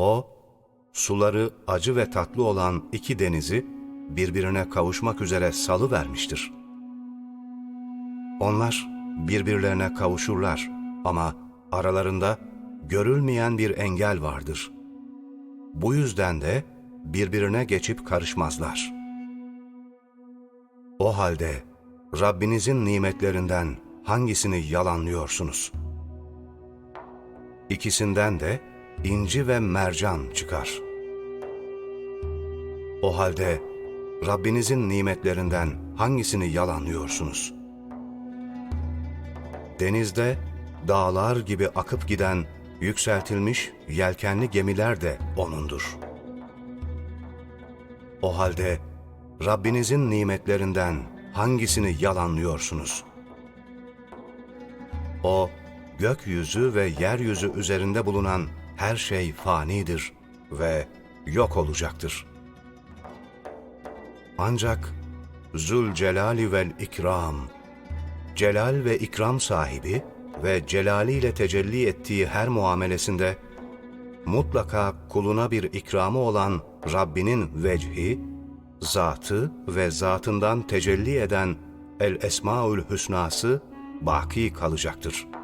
O, suları acı ve tatlı olan iki denizi birbirine kavuşmak üzere salı vermiştir. Onlar birbirlerine kavuşurlar ama aralarında görülmeyen bir engel vardır. Bu yüzden de birbirine geçip karışmazlar. O halde Rabbinizin nimetlerinden hangisini yalanlıyorsunuz? İkisinden de inci ve mercan çıkar. O halde Rabbinizin nimetlerinden hangisini yalanlıyorsunuz? Denizde dağlar gibi akıp giden yükseltilmiş yelkenli gemiler de O'nundur. O halde Rabbinizin nimetlerinden hangisini yalanlıyorsunuz? O, gökyüzü ve yeryüzü üzerinde bulunan her şey fanidir ve yok olacaktır. Ancak Zülcelali vel İkram, celal ve ikram sahibi ve celaliyle tecelli ettiği her muamelesinde mutlaka kuluna bir ikramı olan Rabbinin vecihi, zatı ve zatından tecelli eden El Esmaül Hüsnası baki kalacaktır.''